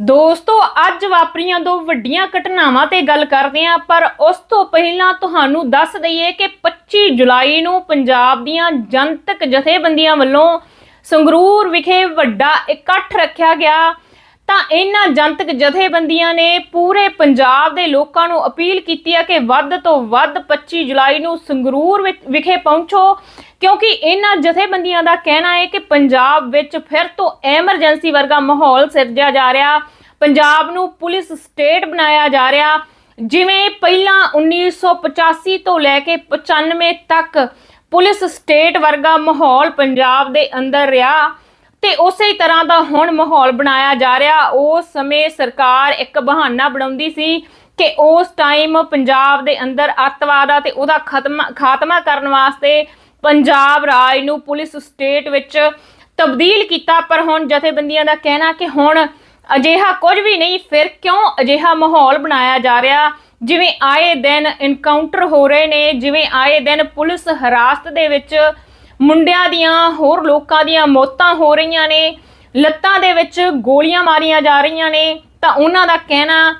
ਦੋਸਤੋ, ਅੱਜ ਵਾਪਰੀਆਂ ਦੋ ਵੱਡੀਆਂ ਘਟਨਾਵਾਂ ਤੇ ਗੱਲ ਕਰਦੇ ਹਾਂ, ਪਰ ਉਸ ਤੋਂ ਪਹਿਲਾਂ ਤੁਹਾਨੂੰ ਦੱਸ ਦਈਏ ਕਿ 25 ਜੁਲਾਈ ਨੂੰ ਪੰਜਾਬ ਦੀਆਂ ਜਨਤਕ ਜਥੇਬੰਦੀਆਂ ਵੱਲੋਂ ਸੰਗਰੂਰ ਵਿਖੇ ਵੱਡਾ ਇਕੱਠ ਰੱਖਿਆ ਗਿਆ। ਤਾਂ ਇਹਨਾਂ ਜਨਤਕ ਜਥੇਬੰਦੀਆਂ ਨੇ ਪੂਰੇ ਪੰਜਾਬ ਦੇ ਲੋਕਾਂ ਨੂੰ ਅਪੀਲ ਕੀਤੀ ਹੈ ਕਿ ਵੱਧ ਤੋਂ ਵੱਧ 25 ਜੁਲਾਈ ਨੂੰ ਸੰਗਰੂਰ ਵਿਖੇ ਪਹੁੰਚੋ, ਕਿਉਂਕਿ ਇਹਨਾਂ ਜਥੇਬੰਦੀਆਂ ਦਾ ਕਹਿਣਾ ਹੈ ਕਿ ਪੰਜਾਬ ਵਿੱਚ ਫਿਰ ਤੋਂ ਐਮਰਜੈਂਸੀ ਵਰਗਾ ਮਾਹੌਲ ਸਿਰਜਿਆ ਜਾ ਰਿਹਾ। ਪੰਜਾਬ ਨੂੰ ਪੁਲਿਸ ਸਟੇਟ ਬਣਾਇਆ ਜਾ ਰਿਹਾ। ਜਿਵੇਂ ਪਹਿਲਾਂ 1985 ਤੋਂ ਲੈ ਕੇ 95 ਤੱਕ ਪੁਲਿਸ ਸਟੇਟ ਵਰਗਾ ਮਾਹੌਲ ਪੰਜਾਬ ਦੇ ਅੰਦਰ ਰਿਹਾ। ਤੇ ਉਸੇ ਤਰ੍ਹਾਂ ਦਾ ਹੁਣ ਮਾਹੌਲ ਬਣਾਇਆ ਜਾ ਰਿਹਾ। ਉਸ ਸਮੇਂ ਸਰਕਾਰ ਇੱਕ ਬਹਾਨਾ ਬਣਾਉਂਦੀ ਸੀ ਕਿ ਉਸ ਟਾਈਮ ਪੰਜਾਬ ਦੇ ਅੰਦਰ ਅੱਤਵਾਦ ਆ ਤੇ ਉਹਦਾ ਖਤਮ, ਖਾਤਮਾ ਕਰਨ ਵਾਸਤੇ ਪੰਜਾਬ ਰਾਜ ਨੂੰ ਪੁਲਿਸ ਸਟੇਟ ਵਿੱਚ ਤਬਦੀਲ ਕੀਤਾ। ਪਰ ਹੁਣ ਜਥੇਬੰਦੀਆਂ ਦਾ ਕਹਿਣਾ ਕਿ ਹੁਣ ਅਜਿਹਾ ਕੁਝ ਵੀ ਨਹੀਂ, ਫਿਰ ਕਿਉਂ ਅਜਿਹਾ ਮਾਹੌਲ ਬਣਾਇਆ ਜਾ ਰਿਹਾ? ਜਿਵੇਂ ਆਏ ਦਿਨ ਇਨਕਾਊਂਟਰ ਹੋ ਰਹੇ ਨੇ, ਜਿਵੇਂ ਆਏ ਦਿਨ ਪੁਲਿਸ ਹਰਾਸਤ ਦੇ ਵਿੱਚ ਮੁੰਡਿਆਂ ਦੀਆਂ, ਹੋਰ ਲੋਕਾਂ ਦੀਆਂ ਮੌਤਾਂ ਹੋ ਰਹੀਆਂ ਨੇ, ਲੱਤਾਂ ਦੇ ਵਿੱਚ ਗੋਲੀਆਂ ਮਾਰੀਆਂ ਜਾ ਰਹੀਆਂ ਨੇ, ਤਾਂ ਉਹਨਾਂ ਦਾ ਕਹਿਣਾ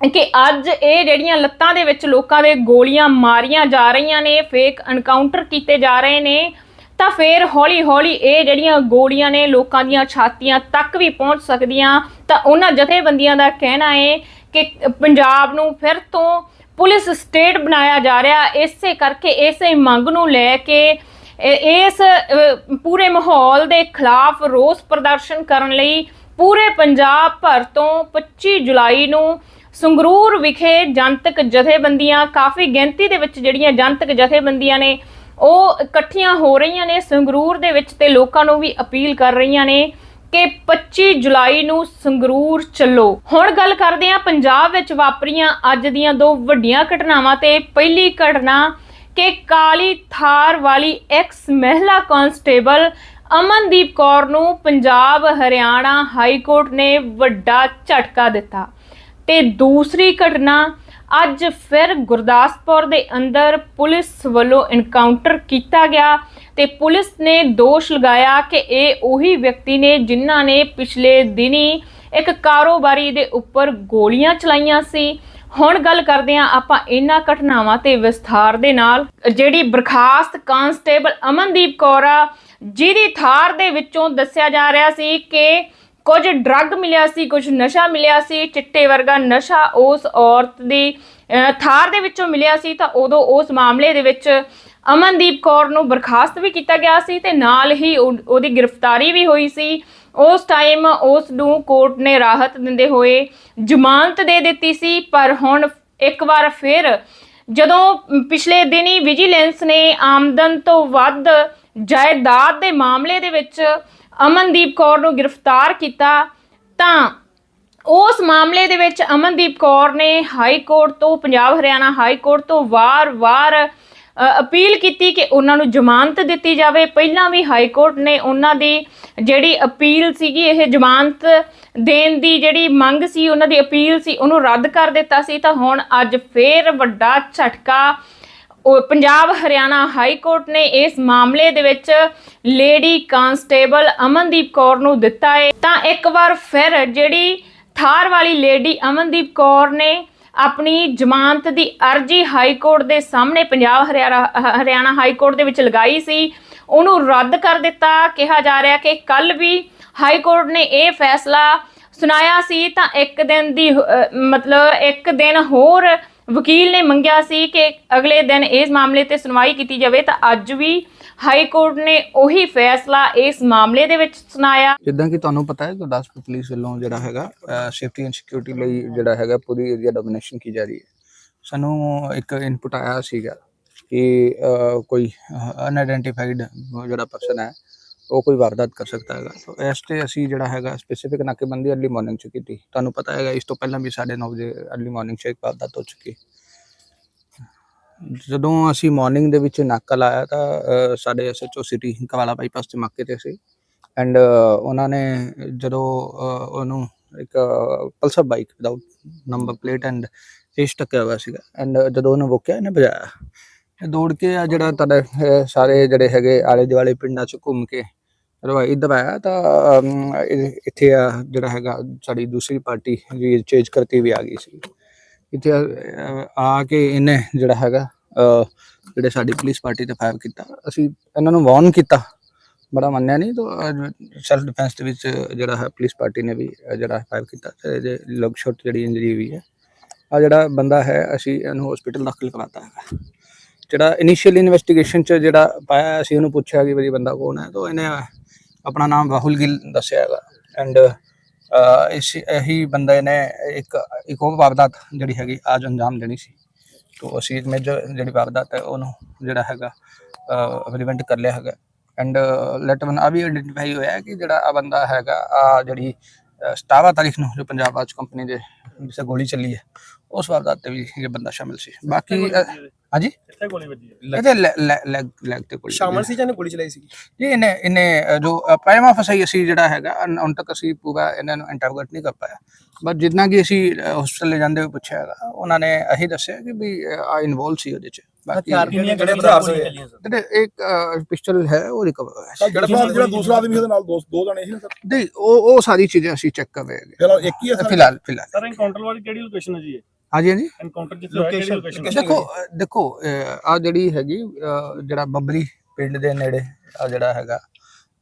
ਕਿ ਅੱਜ ਇਹ ਜਿਹੜੀਆਂ ਲੱਤਾਂ ਦੇ ਵਿੱਚ ਲੋਕਾਂ ਦੇ ਗੋਲੀਆਂ ਮਾਰੀਆਂ ਜਾ ਰਹੀਆਂ ਨੇ ਫੇਕ ਐਨਕਾਊਂਟਰ ਕੀਤੇ ਜਾ ਰਹੇ ਨੇ, ਤਾਂ ਫਿਰ ਹੌਲੀ-ਹੌਲੀ ਇਹ ਜਿਹੜੀਆਂ ਗੋਲੀਆਂ ਨੇ ਲੋਕਾਂ ਦੀਆਂ ਛਾਤੀਆਂ ਤੱਕ ਵੀ ਪਹੁੰਚ ਸਕਦੀਆਂ, ਤਾਂ ਉਹਨਾਂ ਜਥੇਬੰਦੀਆਂ ਦਾ ਕਹਿਣਾ ਹੈ ਕਿ ਪੰਜਾਬ ਨੂੰ ਫਿਰ ਤੋਂ ਪੁਲਿਸ ਸਟੇਟ ਬਣਾਇਆ ਜਾ ਰਿਹਾ, ਇਸੇ ਕਰਕੇ ਇਸੇ ਮੰਗ ਨੂੰ ਲੈ ਕੇ ਇਸ ਪੂਰੇ ਮਾਹੌਲ ਦੇ ਖਿਲਾਫ ਰੋਸ ਪ੍ਰਦਰਸ਼ਨ ਕਰਨ ਲਈ ਪੂਰੇ ਪੰਜਾਬ ਭਰ ਤੋਂ 25 ਜੁਲਾਈ ਨੂੰ ਸੰਗਰੂਰ ਵਿਖੇ ਜਨਤਕ ਜਥੇਬੰਦੀਆਂ, ਕਾਫੀ ਗਿਣਤੀ ਦੇ ਵਿੱਚ ਜਿਹੜੀਆਂ ਜਨਤਕ ਜਥੇਬੰਦੀਆਂ ਨੇ, ਉਹ ਇਕੱਠੀਆਂ ਹੋ ਰਹੀਆਂ ਨੇ, ਸੰਗਰੂਰ ਦੇ ਵਿੱਚ ਤੇ ਲੋਕਾਂ ਨੂੰ ਵੀ ਅਪੀਲ ਕਰ ਰਹੀਆਂ ਨੇ ਕਿ 25 ਜੁਲਾਈ ਨੂੰ ਸੰਗਰੂਰ ਚੱਲੋ। ਹੁਣ ਗੱਲ ਕਰਦੇ ਹਾਂ, ਪੰਜਾਬ ਵਿੱਚ ਵਾਪਰੀਆਂ ਅੱਜ ਦੀਆਂ ਦੋ ਵੱਡੀਆਂ ਘਟਨਾਵਾਂ ਤੇ ਪਹਿਲੀ ਘਟਨਾ ਕਿ ਕਾਲੀ ਥਾਰ ਵਾਲੀ ਐਕਸ ਮਹਿਲਾ ਕਾਂਸਟੇਬਲ ਅਮਨਦੀਪ ਕੌਰ ਨੂੰ ਪੰਜਾਬ ਹਰਿਆਣਾ ਹਾਈ ਕੋਰਟ ਨੇ ਵੱਡਾ ਝਟਕਾ ਦਿੱਤਾ। ਤੇ ਦੂਸਰੀ ਘਟਨਾ, ਅੱਜ ਫਿਰ ਗੁਰਦਾਸਪੁਰ ਦੇ ਅੰਦਰ ਪੁਲਿਸ ਵੱਲੋਂ ਇਨਕਾਊਂਟਰ ਕੀਤਾ ਗਿਆ ਤੇ ਪੁਲਿਸ ਨੇ ਦੋਸ਼ ਲਗਾਇਆ ਕਿ ਇਹ ਉਹੀ ਵਿਅਕਤੀ ਨੇ ਜਿਨ੍ਹਾਂ ਨੇ ਪਿਛਲੇ ਦਿਨੀ ਇੱਕ ਕਾਰੋਬਾਰੀ ਦੇ ਉੱਪਰ ਗੋਲੀਆਂ ਚਲਾਈਆਂ ਸੀ। ਹੁਣ ਗੱਲ ਕਰਦੇ ਹਾਂ ਆਪਾਂ ਇਹਨਾਂ ਘਟਨਾਵਾਂ ਤੇ ਵਿਸਥਾਰ ਦੇ ਨਾਲ। ਜਿਹੜੀ ਬਰਖਾਸਤ ਕਾਂਸਟੇਬਲ ਅਮਨਦੀਪ ਕੌਰ ਆ, ਜਿਹਦੀ ਥਾਰ ਦੇ ਵਿੱਚੋਂ ਦੱਸਿਆ ਜਾ ਰਿਹਾ ਸੀ ਕਿ ਕੁਝ ਡਰੱਗ ਮਿਲਿਆ ਸੀ, ਕੁਝ ਨਸ਼ਾ ਮਿਲਿਆ ਸੀ, ਚਿੱਟੇ ਵਰਗਾ ਨਸ਼ਾ ਉਸ ਔਰਤ ਦੀ ਥਾਰ ਦੇ ਵਿੱਚੋਂ ਮਿਲਿਆ ਸੀ, ਤਾਂ ਉਦੋਂ ਉਸ ਮਾਮਲੇ ਦੇ ਵਿੱਚ ਅਮਨਦੀਪ ਕੌਰ ਨੂੰ ਬਰਖਾਸਤ ਵੀ ਕੀਤਾ ਗਿਆ ਸੀ ਤੇ ਨਾਲ ਹੀ ਉਹ- ਉਹਦੀ ਗ੍ਰਿਫਤਾਰੀ ਵੀ ਹੋਈ ਸੀ। ਉਸ ਟਾਈਮ ਉਸ ਨੂੰ ਕੋਰਟ ਨੇ ਰਾਹਤ ਦਿੰਦੇ ਹੋਏ ਜ਼ਮਾਨਤ ਦੇ ਦਿੱਤੀ ਸੀ, ਪਰ ਹੁਣ ਇੱਕ ਵਾਰ ਫਿਰ ਜਦੋਂ ਪਿਛਲੇ ਦਿਨੀ ਵਿਜੀਲੈਂਸ ਨੇ ਆਮਦਨ ਤੋਂ ਵੱਧ ਜਾਇਦਾਦ ਦੇ ਮਾਮਲੇ ਦੇ ਵਿੱਚ ਅਮਨਦੀਪ ਕੌਰ ਨੂੰ ਗ੍ਰਿਫਤਾਰ ਕੀਤਾ, ਤਾਂ ਉਸ ਮਾਮਲੇ ਦੇ ਵਿੱਚ ਅਮਨਦੀਪ ਕੌਰ ਨੇ ਹਾਈ ਕੋਰਟ ਤੋਂ, ਪੰਜਾਬ ਹਰਿਆਣਾ ਹਾਈ ਕੋਰਟ ਤੋਂ ਵਾਰ-ਵਾਰ ਅਪੀਲ ਕੀਤੀ ਕਿ ਉਹਨਾਂ ਨੂੰ ਜ਼ਮਾਨਤ ਦਿੱਤੀ ਜਾਵੇ। ਪਹਿਲਾਂ ਵੀ ਹਾਈ ਕੋਰਟ ਨੇ ਉਹਨਾਂ ਦੀ ਜਿਹੜੀ ਅਪੀਲ ਸੀਗੀ, ਇਹ ਜ਼ਮਾਨਤ ਦੇਣ ਦੀ ਜਿਹੜੀ ਮੰਗ ਸੀ, ਉਹਨਾਂ ਦੀ ਅਪੀਲ ਸੀ, ਉਹਨੂੰ ਰੱਦ ਕਰ ਦਿੱਤਾ ਸੀ। ਤਾਂ ਹੁਣ ਅੱਜ ਫੇਰ ਵੱਡਾ ਝਟਕਾ ਪੰਜਾਬ ਹਰਿਆਣਾ ਹਾਈ ਕੋਰਟ ਨੇ ਇਸ ਮਾਮਲੇ ਦੇ ਵਿੱਚ ਲੇਡੀ ਕਾਂਸਟੇਬਲ ਅਮਨਦੀਪ ਕੌਰ ਨੂੰ ਦਿੱਤਾ ਹੈ ਤਾਂ ਇੱਕ ਵਾਰ ਫਿਰ ਜਿਹੜੀ ਥਾਰ ਵਾਲੀ ਲੇਡੀ ਅਮਨਦੀਪ ਕੌਰ ਨੇ ਆਪਣੀ ਜ਼ਮਾਨਤ ਦੀ ਅਰਜੀ ਹਾਈ ਕੋਰਟ ਦੇ ਸਾਹਮਣੇ ਪੰਜਾਬ ਹਰਿਆਣਾ ਹਰਿਆਣਾ ਹਾਈ ਕੋਰਟ ਦੇ ਵਿੱਚ ਲਗਾਈ ਸੀ। ਉਹਨੂੰ ਰੱਦ ਕਰ ਦਿੱਤਾ। ਕਿਹਾ ਜਾ ਰਿਹਾ ਕਿ ਕੱਲ ਵੀ ਹਾਈ ਕੋਰਟ ਨੇ ਇਹ ਫੈਸਲਾ ਸੁਣਾਇਆ ਸੀ ਤਾਂ ਇੱਕ ਦਿਨ ਦੀ ਮਤਲਬ ਇੱਕ ਦਿਨ ਹੋਰ ਵਕੀਲ ਨੇ ਮੰਗਿਆ ਸੀ ਕਿ ਅਗਲੇ ਦਿਨ ਇਸ ਮਾਮਲੇ ਤੇ ਸੁਣਵਾਈ ਕੀਤੀ ਜਾਵੇ ਤਾਂ ਅੱਜ ਵੀ ਹਾਈ ਕੋਰਟ ਨੇ ਉਹੀ ਫੈਸਲਾ ਇਸ ਮਾਮਲੇ ਦੇ ਵਿੱਚ ਸੁਣਾਇਆ। ਜਿੱਦਾਂ ਕਿ ਤੁਹਾਨੂੰ ਪਤਾ ਹੈ ਗੁਰਦਾਸਪੁਰ ਪੁਲਿਸ ਵੱਲੋਂ ਜਿਹੜਾ ਹੈਗਾ ਸੇਫਟੀ ਐਂਡ ਸਿਕਿਉਰਿਟੀ ਲਈ ਜਿਹੜਾ ਹੈਗਾ ਪੂਰੀ ਏਰੀਆ ਡੋਮੀਨੇਸ਼ਨ ਕੀ ਜਾ ਰਹੀ ਹੈ। ਸਾਨੂੰ ਇੱਕ ਇਨਪੁਟ ਆਇਆ ਸੀਗਾ ਕਿ ਕੋਈ ਅਨਆਇਡੈਂਟੀਫਾਈਡ ਜਿਹੜਾ ਪਰਸਨ ਹੈ ਉਹ ਕੋਈ ਵਾਰਦਾਤ ਕਰ ਸਕਦਾ ਹੈਗਾ। ਤਾਂ ਇਸ ਤੇ ਅਸੀਂ ਜਿਹੜਾ ਹੈਗਾ ਸਪੈਸੀਫਿਕ ਨਾਕੇਬੰਦੀ ਅਰਲੀ ਮਾਰਨਿੰਗ ਚ ਕੀਤੀ। ਤੁਹਾਨੂੰ ਪਤਾ ਹੈਗਾ ਇਸ ਤੋਂ ਪਹਿਲਾਂ ਵੀ 9:30 ਵਜੇ ਅਰਲੀ ਮਾਰਨਿੰਗ ਚ ਇੱਕ ਵਾਰਦਾਤ ਹੋ ਚੁੱਕੀ। ਜਦੋਂ ਅਸੀਂ ਮਾਰਨਿੰਗ ਦੇ ਵਿੱਚ ਨਾਕਾ ਲਾਇਆ ਤਾਂ ਅਹ, ਸਾਡੇ ਐਸਐਚਓ ਸਿਟੀ ਕਵਾਲਾ ਬਾਈਪਾਸ ਤੇ ਮੌਕੇ ਤੇ ਸੀ। ਐਂਡ ਉਹਨਾਂ ਨੇ ਜਦੋਂ ਉਹਨੂੰ ਇੱਕ Pulsar bike without number plate and ਏਸ਼ ਟੱਕਿਆ ਹੋਇਆ ਸੀਗਾ। ਐਂਡ ਜਦੋਂ ਉਹਨੂੰ ਰੋਕਿਆ ਇਹਨੇ ਬਜਾਇਆ ਇਹ ਦੌੜ ਕੇ ਆ ਜਿਹੜਾ ਤੁਹਾਡੇ ਸਾਰੇ ਜਿਹੜੇ ਹੈਗੇ ਆਲੇ ਦੁਆਲੇ ਪਿੰਡਾਂ ਚ ਘੁੰਮ ਕੇ ਰਵਾਈ ਦਬਾਇਆ ਤਾਂ ਇੱਥੇ ਜਿਹੜਾ ਹੈਗਾ, ਸਾਡੀ ਦੂਸਰੀ ਪਾਰਟੀ ਜੀ ਚੇਂਜ ਕਰਤੀ ਵੀ ਆ ਗਈ ਸੀ। ਇੱਥੇ ਆ- ਕੇ ਇਹਨੇ ਜਿਹੜਾ ਹੈਗਾ ਜਿਹੜੇ ਸਾਡੀ ਪੁਲਿਸ ਪਾਰਟੀ ਤੇ ਫਾਇਰ ਕੀਤਾ। ਅਸੀਂ ਇਹਨਾਂ ਨੂੰ ਵਾਰਨ ਕੀਤਾ। ਬੜਾ ਮੰਨਿਆ ਨਹੀਂ ਤਾਂ ਸੈਲਫ ਡਿਫੈਂਸ ਦੇ ਵਿੱਚ ਜਿਹੜਾ ਹੈ ਪੁਲਿਸ ਪਾਰਟੀ ਨੇ ਵੀ ਜਿਹੜਾ ਫਾਇਰ ਕੀਤਾ ਤੇ ਇਹਦੇ ਲਗ ਸ਼ਾਟ ਜਿਹੜੀ ਇੰਜਰੀ ਵੀ ਹੈ। ਆ ਜਿਹੜਾ ਬੰਦਾ ਹੈ, ਅਸੀਂ ਇਹਨੂੰ ਹਸਪੀਟਲ ਦਾਖਲ ਕਰਾਤਾ ਹੈ ਜਿਹੜਾ ਇਨੀਸ਼ੀਅਲ ਇਨਵੈਸਟੀਗੇਸ਼ਨ ਚ ਜਿਹੜਾ ਪਾਇਆ, ਅਸੀਂ ਉਹਨੂੰ ਪੁੱਛਿਆ ਕਿ ਵੀ ਬੰਦਾ ਕੌਣ ਹੈ, ਤਾਂ ਇਹਨੇ ਆਪਣਾ ਨਾਮ ਰਾਹੁਲ ਗਿੱਲ ਦੱਸਿਆ ਹੈਗਾ। ਐਂਡ ਇਸ ਇਹੀ ਬੰਦੇ ਨੇ ਇੱਕ ਇੱਕ ਹੋਰ ਵਾਰਦਾਤ ਜਿਹੜੀ ਹੈਗੀ ਅੱਜ ਅੰਜਾਮ ਦੇਣੀ ਸੀ। ਤੋਂ ਅਸੀਂ ਇੱਕ ਮੇਜਰ ਜਿਹੜੀ ਵਾਰਦਾਤ ਹੈ ਉਹਨੂੰ ਜਿਹੜਾ ਹੈਗਾ ਪ੍ਰੀਵੈਂਟ ਕਰ ਲਿਆ ਹੈਗਾ। ਐਂਡ ਲੈਟ ਵਨ ਆ ਵੀ ਆਇਡੈਂਟੀਫਾਈ ਹੋਇਆ ਹੈ ਕਿ ਜਿਹੜਾ ਆ ਬੰਦਾ ਹੈਗਾ ਆ ਜਿਹੜੀ ਅ, 17 ਤਾਰੀਖ ਨੂੰ ਜੋ ਪੰਜਾਬ ਆਜ ਕੰਪਨੀ ਦੇ ਜਿਸੇ ਗੋਲੀ ਚੱਲੀ ਹੈ ਉਸ ਵਾਰਦਾਤ ਤੇ ਵੀ ਇਹ ਬੰਦਾ ਸ਼ਾਮਿਲ ਸੀ। ਬਾਕੀ ਹਾਂਜੀ? ਕਿੱਥੇ ਗੋਲੀ ਵੱਜੀ ਹੈ ਇਹਦੇ ਲੈਗ ਲੈਗ ਤੇ ਗੋਲੀ ਸ਼ਾਮਲ ਸੀ ਜਾਂ ਇਹਨੇ ਗੋਲੀ ਚਲਾਈ ਸੀ ਜੀ ਇਹਨੇ ਇਹਨੇ ਅ, ਜੋ ਪ੍ਰਾਈਮਾ ਫਸਾਈ ਅਸੀਂ ਜਿਹੜਾ ਹੈਗਾ ਅਨ- ਹੁਣ ਤੱਕ ਅਸੀਂ ਪੂਰਾ ਇਹਨਾਂ ਨੂੰ ਇੰਟਰੋਗੇਟ ਨਹੀਂ ਕਰ ਪਾਇਆ। ਬਟ ਜਿੰਨਾ ਕਿ ਅਸੀਂ ਹਸਪੀਟਲ ਲੈ ਜਾਂਦੇ ਹੋਏ ਪੁੱਛਿਆ ਹੈਗਾ ਉਹਨਾਂ ਨੇ ਇਹੀ ਦੱਸਿਆ ਕਿ ਵੀ ਆ ਇਨਵੋਲਵ ਸੀ ਉਹਦੇ ਚ। ਬਾਕੀ ਕਿੰਨੀਆਂ ਜਿਹੜੇ ਹਥਿਆਰ ਸੀ? ਇੱਕ ਪਿਸਟਲ ਹੈ ਉਹ ਰਿਕਵਰ ਹੋਇਆ ਸੀ। ਜਿਹੜਾ ਜਿਹੜਾ ਦੂਸਰਾ ਆਦਮੀ ਉਹਦੇ ਨਾਲ ਦੋ ਦੋ ਜਣੇ ਸੀ ਨਾ ਸਰ? ਨਹੀਂ ਉਹ ਉਹ ਸਾਰੀ ਚੀਜ਼ਾਂ ਅਸੀਂ ਚੈੱਕ ਕਰ ਰਹੇ ਹਾਂ ਫਿਲਹਾਲ ਇੱਕ ਹੀ ਹੈ ਸਰ? ਫਿਲਹਾਲ ਫਿਲਹਾਲ। ਸਰ ਐਨਕਾਊਂਟਰ ਵਾਲੀ ਕਿਹੜੀ ਲੋਕੇਸ਼ਨ ਹੈ ਜੀ ਇਹ? ਹਾਂਜੀ ਹਾਂਜੀ। ਐਨਕਾਊਂਟਰ ਜਿੱਥੇ ਲੋਕੇਸ਼ਨ ਦੇਖੋ ਦੇਖੋ ਆ ਜਿਹੜੀ ਹੈਗੀ ਜਿਹੜਾ ਬੱਬਰੀ ਪਿੰਡ ਦੇ ਨੇੜੇ ਆ ਜਿਹੜਾ ਹੈਗਾ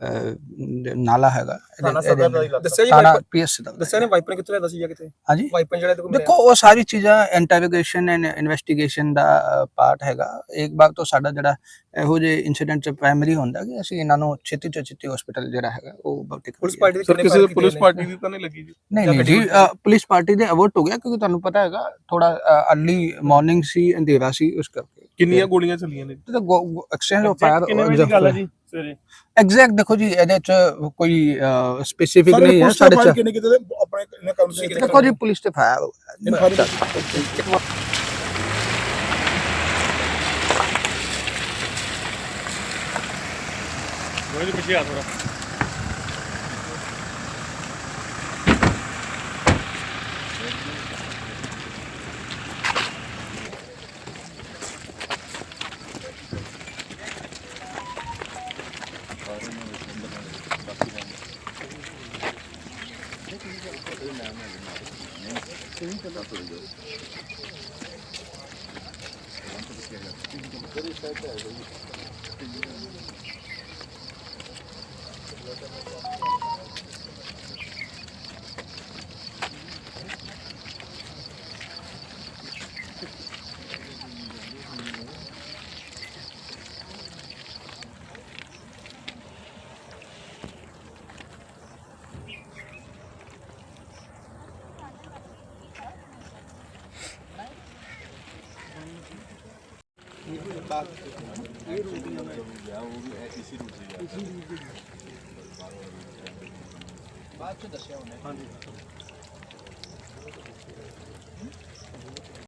ਨਾਲਾ ਹੈਗਾ। ਦੱਸਿਆ ਜੀ ਪੀਐਸ ਦਾ। ਦੱਸਿਆ ਨੇ ਵਾਈਪਰ ਕਿੱਥੇ ਲਿਆਦਾ ਸੀ ਜਾਂ ਕਿਤੇ ਹਾਂਜੀ। ਵਾਈਪਰ ਜਿਹੜਾ ਤੇ ਕੋਈ ਦੇਖੋ ਉਹ ਸਾਰੀ ਚੀਜ਼ਾਂ ਇੰਟਰੋਗੇਸ਼ਨ ਐਂਡ ਇਨਵੈਸਟੀਗੇਸ਼ਨ ਦਾ ਪਾਰਟ ਹੈਗਾ। ਇੱਕ ਵਾਰ ਤੋਂ ਸਾਡਾ ਜਿਹੜਾ ਇਹੋ ਜਿਹੇ ਇਨਸੀਡੈਂਟ ਚ ਪ੍ਰਾਇਮਰੀ ਹੁੰਦਾ ਕਿ ਅਸੀਂ ਇਹਨਾਂ ਨੂੰ ਛੇਤੀ ਤੋਂ ਛੇਤੀ ਹਸਪੀਟਲ ਜਿਹੜਾ ਹੈਗਾ ਉਹ ਭਰਤੀ ਪੁਲਿਸ। ਪਾਰਟੀ ਦੇ ਕਿਸੇ ਪੁਲਿਸ ਪਾਰਟੀ? ਦੀ ਤਾਂ ਨਹੀਂ ਲੱਗੀ ਜੀ? ਨਹੀਂ ਜਾਂ ਨਹੀਂ ਜੀ ਪੁਲਿਸ ਪਾਰਟੀ ਦੇ ਅਵਰਟ ਹੋ ਗਿਆ ਕਿਉਂਕਿ ਤੁਹਾਨੂੰ ਪਤਾ ਹੈਗਾ ਥੋੜਾ ਅਰਲੀ ਮਾਰਨਿੰਗ ਸੀ ਅੰਧੇਰਾ ਸੀ ਉਸ ਕਰਕੇ। ਕਿੰਨੀਆਂ ਗੋਲੀਆਂ ਚੱਲੀਆਂ ਨੇ? ਤੇ ਐਕਸਚੇਂਜ ਆਫ ਫਾਇਰ ਕਿੰਨੇ ਵਜੇ ਦੀ ਗੱਲ ਹੈ ਜੀ ਸਵੇਰੇ? ਐਗਜ਼ੈਕਟ ਦੇਖੋ ਜੀ ਇਹਦੇ ਚ ਕੋਈ ਸਪੈਸੀਫਿਕ ਨਹੀਂ ਹੈ ਸਾਡੇ ਚ ਕਿੰਨੇ ਕੀਤੇ ਆਪਣੇ ਇਹਨੇ ਕੰਮ ਸੀ ਦੇਖੋ ਜੀ ਪੁਲਿਸ ਤੇ ਫਾਇਰ ਗੋਲੀ ਦੇ ਪਿੱਛੇ ਆ ਥੋੜਾ yapılıyor. ਬਾਅਦ ਚ ਦੱਸਿਆ ਉਹਨੇ। ਹਾਂਜੀ